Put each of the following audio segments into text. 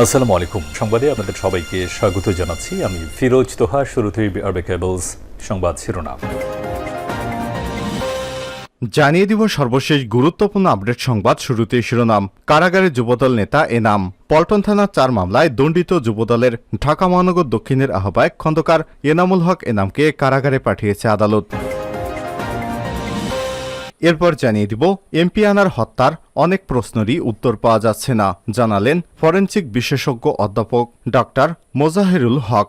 আসসালামু আলাইকুম। সংবাদে আপনাদের সবাইকে স্বাগত জানাচ্ছি। আমি ফিরোজ তোহা, শুরুতেই আরবে কেবলস সংবাদ শিরোনাম। জানিয়ে দিব সর্বশেষ গুরুত্বপূর্ণ আপডেট সংবাদ শুরুতে শিরোনাম। কারাগারে যুবদল নেতা এনাম পল্টন থানার চার মামলায় দণ্ডিত যুবদলের ঢাকা মহানগর দক্ষিণের আহ্বায়ক খন্দকার এনামুল হক এনামকে কারাগারে পাঠিয়েছে আদালত। এরপর জানিয়ে দিব, এমপি আনার হত্যার অনেক প্রশ্নেরই উত্তর পাওয়া যাচ্ছে না, জানালেন ফরেনসিক বিশেষজ্ঞ অধ্যাপক ডক্টর মোজাহিরুল হক।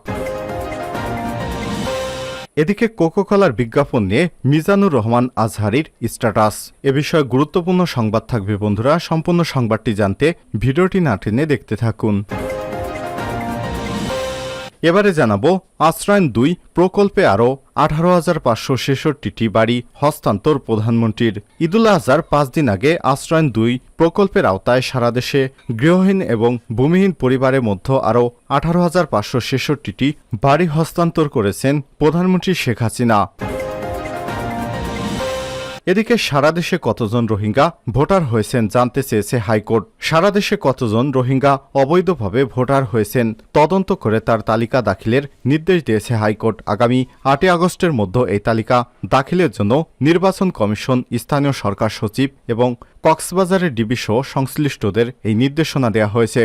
এদিকে কোকোকলার বিজ্ঞাপন নিয়ে মিজানুর রহমান আজহারির স্ট্যাটাস। এ বিষয়ে গুরুত্বপূর্ণ সংবাদ থাকবে বন্ধুরা, সম্পূর্ণ সংবাদটি জানতে ভিডিওটি না টেনে দেখতে থাকুন। এবারে জানাব আশ্রয়ন দুই, প্রকল্পে আরও আঠারো হাজার পাঁচশো ছেষট্টিটি বাড়ি হস্তান্তর প্রধানমন্ত্রীর। ঈদুল আজহার পাঁচ দিন আগে আশ্রয়ন দুই, প্রকল্পের আওতায় সারা দেশে গৃহহীন এবং ভূমিহীন পরিবারের মধ্যে আরও আঠারো হাজার পাঁচশো ছেষট্টিটি বাড়ি হস্তান্তর করেছেন প্রধানমন্ত্রী শেখ হাসিনা। এদিকে সারা দেশে কতজন রোহিঙ্গা ভোটার হয়েছেন জানতে চেয়েছে হাইকোর্ট। সারা দেশে কতজন রোহিঙ্গা অবৈধভাবে ভোটার হয়েছেন তদন্ত করে তার তালিকা দাখিলের নির্দেশ দিয়েছে হাইকোর্ট। আগামী আটই আগস্টের মধ্যে এই তালিকা দাখিলের জন্য নির্বাচন কমিশন, স্থানীয় সরকার সচিব এবং কক্সবাজারের ডিবি সহ সংশ্লিষ্টদের এই নির্দেশনা দেওয়া হয়েছে।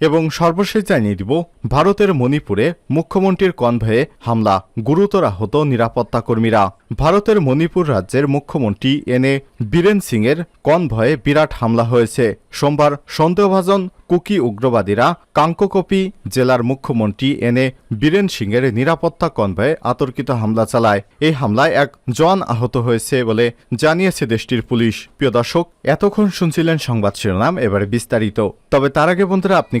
এবং সর্বশেষ জানিয়ে দিব, ভারতের মণিপুরে মুখ্যমন্ত্রীর কনভয়ে হামলা। গুরুতর আহত নিরাপত্তা কর্মীরা। ভারতের মণিপুর রাজ্যের মুখ্যমন্ত্রী এনে বীরেন সিংয়ের কনভয়ে বিরাট হামলা হয়েছে। সোমবার সন্দেহভাজন কুকি উগ্রবাদীরা কাঙ্ককপি জেলার মুখ্যমন্ত্রী এনে বীরেন সিংয়ের নিরাপত্তা কনভয়ে আতর্কিত হামলা চালায়। এই হামলায় এক জওয়ান আহত হয়েছে বলে জানিয়েছে দেশটির পুলিশ। প্রিয় দর্শক, এতক্ষণ শুনছিলেন সংবাদ শিরোনাম, এবারে বিস্তারিত। তবে তার আগে বন্ধুরা, আপনি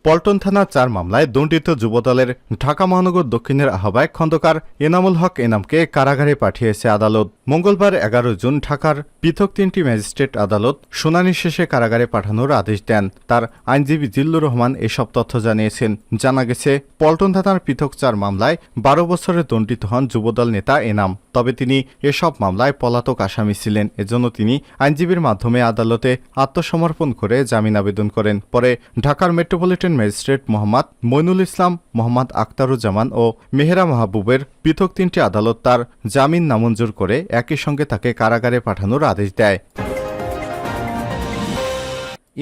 পল্টন থানার চার মামলায় দণ্ডিত যুবদলের ঢাকা মহানগর দক্ষিণের আহ্বায়ক খন্দকার এনামুল হক এনামকে কারাগারে পাঠিয়েছে আদালত। মঙ্গলবার এগারো জুন ঢাকার পৃথক তিনটি ম্যাজিস্ট্রেট আদালত শুনানি শেষে কারাগারে পাঠানোর আদেশ দেন। তার আইনজীবী জিল্লুর রহমান এসব তথ্য জানিয়েছেন। জানা গেছে, পল্টন থানার পৃথক চার মামলায় বারো বছরে দণ্ডিত হন যুবদল নেতা এনাম। তবে তিনি এসব মামলায় পলাতক আসামি ছিলেন। এজন্য তিনি আইনজীবীর মাধ্যমে আদালতে আত্মসমর্পণ করে জামিন আবেদন করেন। পরে ঢাকার মেট্রোপলিটন ম্যাজিস্ট্রেট মোহাম্মদ মইনুল ইসলাম, মোহাম্মদ আক্তারুজ্জামান ও মেহেরা মাহবুবের পৃথক তিনটি আদালত তার জামিন নামঞ্জুর করে একই সঙ্গে তাকে কারাগারে পাঠানোর আদেশ দেয়।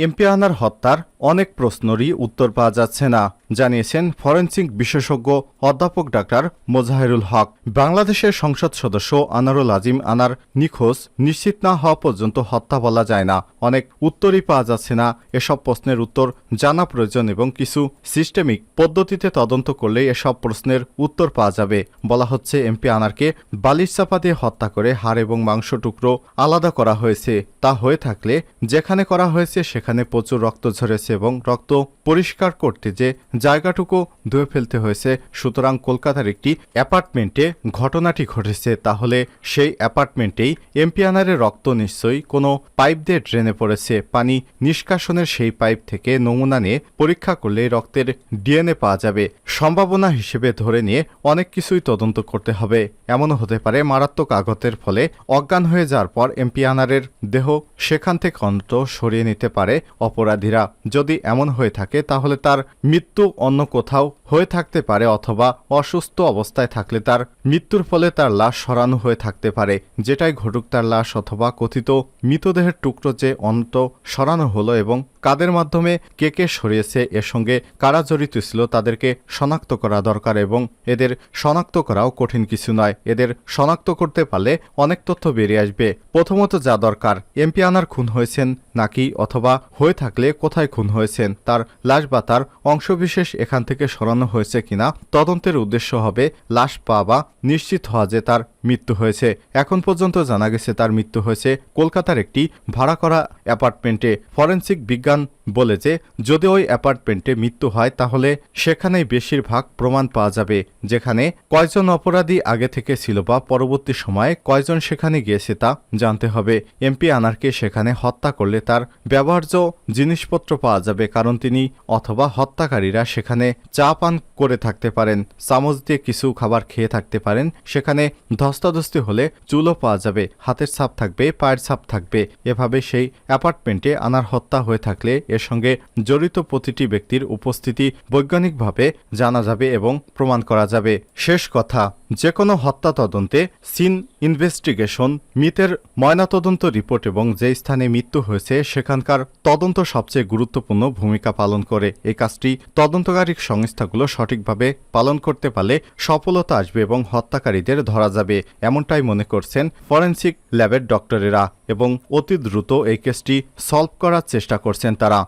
এমপি আনার হত্যার অনেক প্রশ্নেরই উত্তর পাওয়া যাচ্ছে না, জানিয়েছেন ফরেনসিক বিশেষজ্ঞ অধ্যাপক ডাক্তার মোজাহিরুল হক। বাংলাদেশের সংসদ সদস্য আনারুল আজিম আনার নিখোঁজ নিশ্চিত না হওয়া পর্যন্ত হত্যা বলা যায় না। অনেক উত্তরই পাওয়া যাচ্ছে না, এসব প্রশ্নের উত্তর জানা প্রয়োজন এবং কিছু সিস্টেমিক পদ্ধতিতে তদন্ত করলেই এসব প্রশ্নের উত্তর পাওয়া যাবে, বলা হচ্ছে এমপি আনারকে বালিশ চাপা দিয়ে হত্যা করে হাড় এবং মাংস টুকরো আলাদা করা হয়েছে। তা হয়ে থাকলে যেখানে করা হয়েছে সেখানে প্রচুর রক্ত ঝরেছে। এবং রক্ত পরিষ্কার করতে যে জায়গাটুকু ধুয়ে ফেলতে হয়েছে, সুতরাং কলকাতার একটি অ্যাপার্টমেন্টে ঘটনাটি ঘটেছে, তাহলে সেই অ্যাপার্টমেন্টেই এমপি আনারের রক্ত নিশ্চয়ই কোনো পাইপ দিয়ে ড্রেনে পড়েছে। পানি নিষ্কাশনের সেই পাইপ থেকে নমুনা নিয়ে পরীক্ষা করলে রক্তের ডিএনএ পাওয়া যাবে। সম্ভাবনা হিসেবে ধরে নিয়ে অনেক কিছুই তদন্ত করতে হবে। এমনও হতে পারে, মারাত্মক আঘাতের ফলে অজ্ঞান হয়ে যাওয়ার পর এমপি আনারের দেহ সেখান থেকে অন্ত সরিয়ে নিতে পারে অপরাধীরা। যদি এমন হয়ে থাকে, তাহলে তার মৃত্যু অন্য কোথাও হয়ে থাকতে পারে অথবা অসুস্থ অবস্থায় থাকলে তার মৃত্যুর ফলে তার লাশ সরানো হয়ে থাকতে পারে। যেটাই ঘটুক তার লাশ অথবা কথিত মৃতদেহের টুকরো যে অন্ত সরানো হলো এবং কাদের মাধ্যমে কে কে সরিয়েছে, এর সঙ্গে কারা জড়িত ছিল তাদেরকে শনাক্ত করা দরকার এবং এদের শনাক্ত করাও কঠিন কিছু নয়। এদের শনাক্ত করতে পারলে অনেক তথ্য বেরিয়ে আসবে। প্রথমত যা দরকার, এমপি আনার খুন হয়েছেন নাকি অথবা হয়ে থাকলে কোথায় খুন হয়েছেন, তার লাশ বা তার অংশবিশেষ এখান থেকে সরানো হয়েছে কিনা, তদন্তের উদ্দেশ্য হবে লাশ পাওয়া নিশ্চিত হওয়া যে তার মৃত্যু হয়েছে। এখন পর্যন্ত জানা গেছে তার মৃত্যু হয়েছে কলকাতার একটি ভাড়া করা অ্যাপার্টমেন্টে। ফরেন্সিক বিজ্ঞান Ватикан বলে যে, যদি ওই অ্যাপার্টমেন্টে মৃত্যু হয়, তাহলে সেখানেই বেশিরভাগ প্রমাণ পাওয়া যাবে, যেখানে কয়জন অপরাধী আগে থেকে ছিল বা পরবর্তী সময়ে কয়জন সেখানে গিয়েছে তা জানতে হবে। এমপি আনারকে সেখানে হত্যা করলে তার ব্যবহার্য জিনিসপত্র পাওয়া যাবে, কারণ তিনি অথবা হত্যাকারীরা সেখানে চা পান করে থাকতে পারেন, চামচ দিয়ে কিছু খাবার খেয়ে থাকতে পারেন, সেখানে ধস্তাধস্তি হলে চুলও পাওয়া যাবে, হাতের ছাপ থাকবে, পায়ের ছাপ থাকবে। এভাবে সেই অ্যাপার্টমেন্টে আনার হত্যা হয়ে থাকলে এর সঙ্গে জড়িত প্রতিটি ব্যক্তির উপস্থিতি বৈজ্ঞানিকভাবে জানা যাবে এবং প্রমাণ করা যাবে। শেষ কথা। যে কোনো হত্যা তদন্তে সিন ইনভেস্টিগেশন, মৃতের ময়নাতদন্ত রিপোর্ট এবং যে স্থানে মৃত্যু হয়েছে সেখানকার তদন্ত সবচেয়ে গুরুত্বপূর্ণ ভূমিকা পালন করে। এই কাজটি তদন্তকারী সংস্থাগুলো সঠিকভাবে পালন করতে পারলে সফলতা আসবে এবং হত্যাকারীদের ধরা যাবে, এমনটাই মনে করছেন ফরেন্সিক ল্যাবের ডক্টরেরা এবং অতি দ্রুত এই কেসটি সলভ করার চেষ্টা করছেন তারা।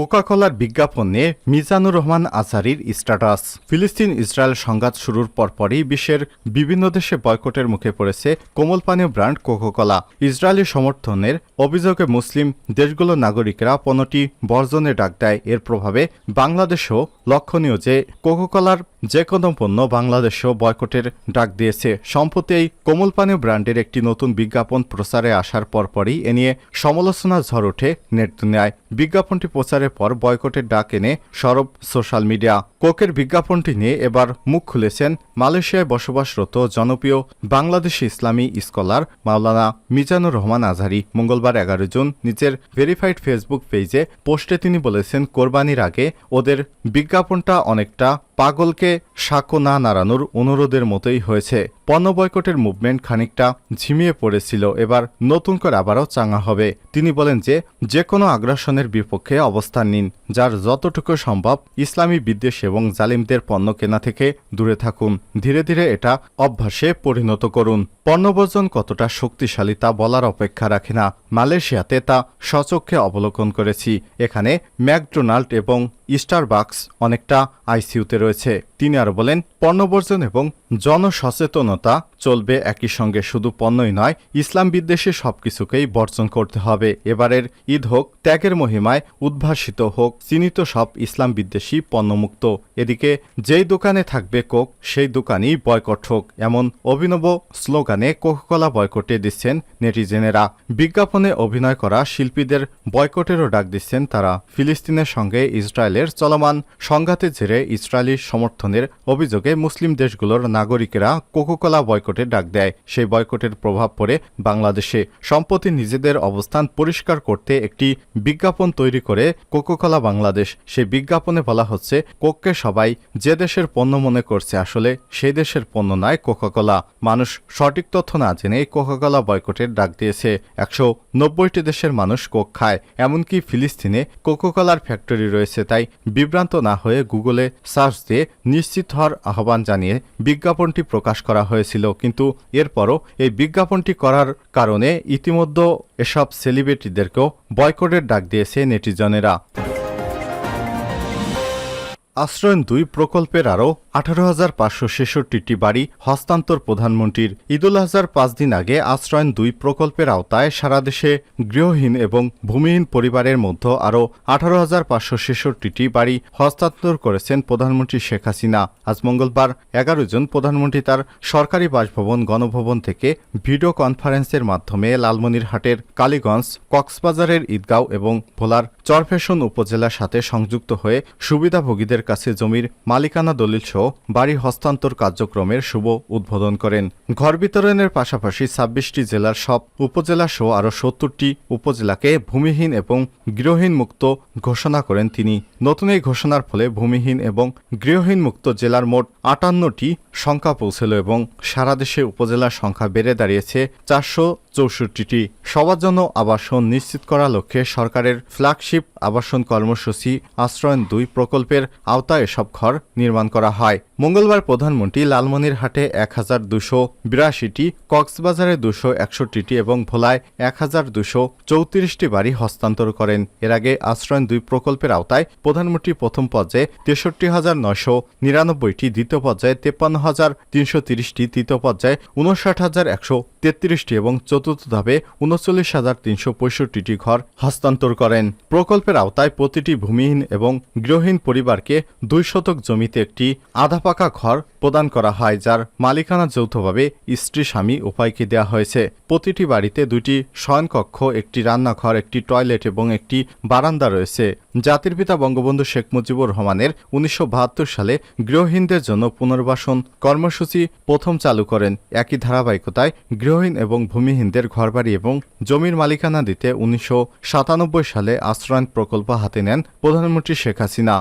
কোকাকোলার বিজ্ঞাপন মিজানুর রহমান আসারির স্ট্যাটাস। ফিলিস্তিন ইসরায়েল সংঘাত শুরুর পরপরই বিশ্বের বিভিন্ন দেশে বয়কটের মুখে পড়েছে কোমল পানীয় ব্র্যান্ড কোকোকোলা। ইসরায়েলি সমর্থনের অভিযোগে মুসলিম দেশগুলোর নাগরিকরা পণ্যটি বর্জনে ডাক দেয়। এর প্রভাবে বাংলাদেশও লক্ষণীয় যে কোকোকলার যে কোনো পণ্য বাংলাদেশও বয়কটের ডাক দিয়েছে। সম্প্রতি এই কোমল পানীয় ব্র্যান্ডের একটি নতুন বিজ্ঞাপন প্রচারে আসার পরপরই এ নিয়ে সমালোচনা ঝড় ওঠে নেট দুনিয়ায়। বিজ্ঞাপনটি প্রচারের পর বয়কটের ডাক এনে সরব সোশ্যাল মিডিয়া। কোকের বিজ্ঞাপনটি নিয়ে এবার মুখ খুলেছেন মালয়েশিয়ায় বসবাসরত জনপ্রিয় বাংলাদেশি ইসলামী স্কলার মাওলানা মিজানুর রহমান আজহারি। মঙ্গলবার এগারো জুন নিজের ভেরিফাইড ফেসবুক পেজে পোস্টে তিনি বলেছেন, কোরবানির আগে ওদের বিজ্ঞাপনটা অনেকটা পাগলকে সাঁকো না নাড়ানোর অনুরোধের মতোই হয়েছে। পণ্য বয়কটের মুভমেন্ট খানিকটা ঝিমিয়ে পড়েছিল। এবার নতুন করে আবারও চাঙা হবে। তিনি বলেন যে যে কোনো আগ্রাসনের বিপক্ষে অবস্থান নিন, যার যতটুকু সম্ভব ইসলামী বিদ্বেষ এবং জালিমদের পণ্য কেনা থেকে দূরে থাকুন। ধীরে ধীরে এটা অভ্যাসে পরিণত করুন। পণ্যবর্জন কতটা শক্তিশালী তা বলার অপেক্ষা রাখে না। মালয়েশিয়াতে তা সচক্ষে অবলোকন করেছি। এখানে ম্যাকডোনাল্ড এবং স্টারবাক্স অনেকটা আইসিইউতে রয়েছে। তিনি আর বলেন পণ্যবর্জন এবং জনসচেতনতা চলবে একই সঙ্গে শুধু পণ্যই নয়, ইসলাম বিদ্বেষে সবকিছুকেই বর্জন করতে হবে। এবারের ঈদ হোক, ত্যাগের মহিমায় উদ্ভাসিত হোক, চিহ্নিত সব ইসলাম বিদ্বেষী পণ্যমুক্ত। এদিকে, যেই দোকানে থাকবে কোক, সেই দোকানই বয়কট হোক, এমন অভিনব স্লোগানে কোককলা বয়কটে দিচ্ছেন নেটিজেনেরা। বিজ্ঞাপনে অভিনয় করা শিল্পীদের বয়কটেরও ডাক দিচ্ছেন তারা। ফিলিস্তিনের সঙ্গে ইসরায়েলের চলমান সংঘাতের জেরে ইসরায়েলি সমর্থনের অভিযোগে মুসলিম দেশগুলোর নাগরিকেরা কোকোকলা বয়কটের ডাক দেয়। সেই বয়কটের প্রভাব পড়ে বাংলাদেশে। সম্প্রতি নিজেদের অবস্থান পরিষ্কার করতে একটি বিজ্ঞাপন তৈরি করে কোকোকলা বাংলাদেশ। সেই বিজ্ঞাপনে বলা হচ্ছে, কোককে সবাই যে দেশের পণ্য মনে করছে আসলে সেই দেশের পণ্য নয় কোকাকোলা। মানুষ সঠিক তথ্য না জেনে কোকাকোলা বয়কটের ডাক দিয়েছে। একশো নব্বইটি দেশের মানুষ কোক খায়, এমনকি ফিলিস্তিনে কোকোকলার ফ্যাক্টরি রয়েছে। তাই বিভ্রান্ত না হয়ে গুগলে সার্চ দিয়ে নিশ্চিত হওয়ার আহ্বান জানিয়ে বিজ্ঞাপনটি প্রকাশ করা হয়েছিল। কিন্তু এরপরও এই বিজ্ঞাপনটি করার কারণে ইতিমধ্যে এসব সেলিব্রিটিদেরকেও বয়কটের ডাক দিয়েছে নেটিজনেরা। আশ্রয়ন দুই প্রকল্পের আরও আঠারো হাজার পাঁচশো ছেষট্টিটি বাড়ি হস্তান্তর প্রধানমন্ত্রীর ঈদুল আজহার পাঁচ দিন আগে আশ্রয়ন দুই প্রকল্পের আওতায় সারা দেশে গৃহহীন এবং ভূমিহীন পরিবারের মধ্যে আরও আঠারো হাজার পাঁচশো ছেষট্টিটি বাড়ি হস্তান্তর করেছেন প্রধানমন্ত্রী শেখ হাসিনা। আজ মঙ্গলবার এগারো জন প্রধানমন্ত্রী তার সরকারি বাসভবন, গণভবন থেকে ভিডিও কনফারেন্সের মাধ্যমে লালমনিরহাটের কালীগঞ্জ, কক্সবাজারের ঈদগাঁও এবং ভোলার চরফেশন উপজেলার সাথে সংযুক্ত হয়ে সুবিধাভোগীদের কাছে জমির মালিকানা দলিল সহ বাড়ি হস্তান্তর কার্যক্রমের শুভ উদ্বোধন করেন। ঘর বিতরণের পাশাপাশি ছাব্বিশটি জেলার সব উপজেলা সহ আরও সত্তরটি উপজেলাকে ভূমিহীন এবং গৃহহীন মুক্ত ঘোষণা করেন তিনি। নতুন এই ঘোষণার ফলে ভূমিহীন এবং গৃহহীন মুক্ত জেলার মোট আটান্নটি সংখ্যা পৌঁছল এবং সারা দেশে উপজেলার সংখ্যা বেড়ে দাঁড়িয়েছে চারশো চৌষট্টিটি সবার জন্য আবাসন নিশ্চিত করার লক্ষ্যে সরকারের ফ্ল্যাগশিপ আবাসন কর্মসূচি আশ্রয়ন দুই প্রকল্পের আওতায় এসব ঘর নির্মাণ করা হয়। মঙ্গলবার প্রধানমন্ত্রী লালমনিরহাটে এক হাজার দুশো বিরাশিটি, কক্সবাজারে দুশো একষট্টিটি এবং ভোলায় এক হাজার দুশো চৌত্রিশটি বাড়ি হস্তান্তর করেন। এর আগে আশ্রয়ন দুই প্রকল্পের আওতায় প্রধানমন্ত্রী প্রথম পর্যায়ে তেষট্টি হাজার নয়শো নিরানব্বইটি, দ্বিতীয় পর্যায়ে তেপ্পান্ন হাজার তিনশো তিরিশটি, তৃতীয় পর্যায়ে উনষাট হাজার একশো তেত্রিশটি এবং চতুর্থ ধাপে উনচল্লিশ হাজার তিনশো পঁয়ষট্টিটি ঘর হস্তান্তর করেন। প্রকল্পের আওতায় প্রতিটি ভূমিহীন এবং গৃহহীন পরিবারকে দুই শতক জমিতে একটি আধা পাকা ঘর প্রদান করা হয়, যার মালিকানা যৌথভাবে স্ত্রী, স্বামী উপায়কে দেওয়া হয়েছে। প্রতিটি বাড়িতে দুটি শয়নকক্ষ, একটি রান্নাঘর, একটি টয়লেট এবং একটি বারান্দা রয়েছে। জাতির পিতা বঙ্গবন্ধু শেখ মুজিবুর রহমানের উনিশশো বাহাত্তর সালে গৃহহীনদের জন্য পুনর্বাসন কর্মসূচি প্রথম চালু করেন। একই ধারাবাহিকতায় গৃহহীন এবং ভূমিহীনদের ঘরবাড়ি এবং জমির মালিকানা দিতে উনিশশো সাতানব্বই সালে আশ্রয়ণ প্রকল্প হাতে নেন প্রধানমন্ত্রী শেখ হাসিনা।